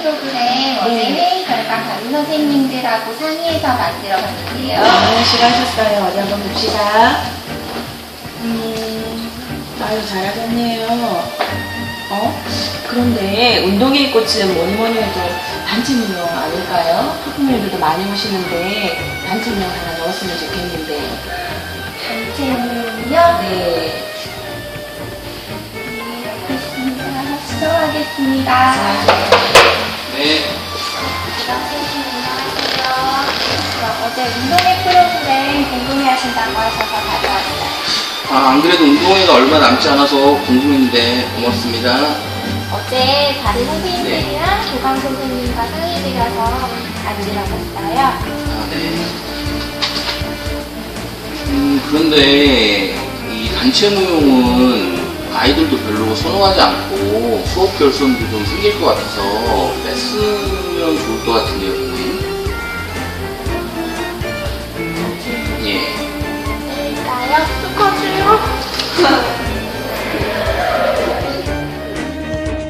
프로그램 어제 네. 회의 결과 다른 선생님들하고 상의해서 만들어 봤는데요. 아, 수고하셨어요. 어디 한번 봅시다. 음, 아유, 잘하셨네요. 어? 그런데 운동의 꽃은 뭐니 뭐니 해도 단체 운영 아닐까요? 학부모님들도 많이 오시는데 단체 운영 하나 넣었으면 좋겠는데. 단체 운동은요. 네. 알겠습니다. 수고하겠습니다. 네. 안녕하세요. 저 어제 운동회 프로그램 궁금해 하신다고 하셔서 가져왔어요. 아, 안 그래도 운동회가 얼마 남지 않아서 궁금했는데 고맙습니다. 어제 다른 선생님들이랑 교감 선생님과 상의드려서 만들어봤어요. 아, 네. 음, 그런데 이 단체 모임은 아이들도 별로 선호하지 않고 수업 결손도 좀 생길 것 같아서 뺐으면 多少停留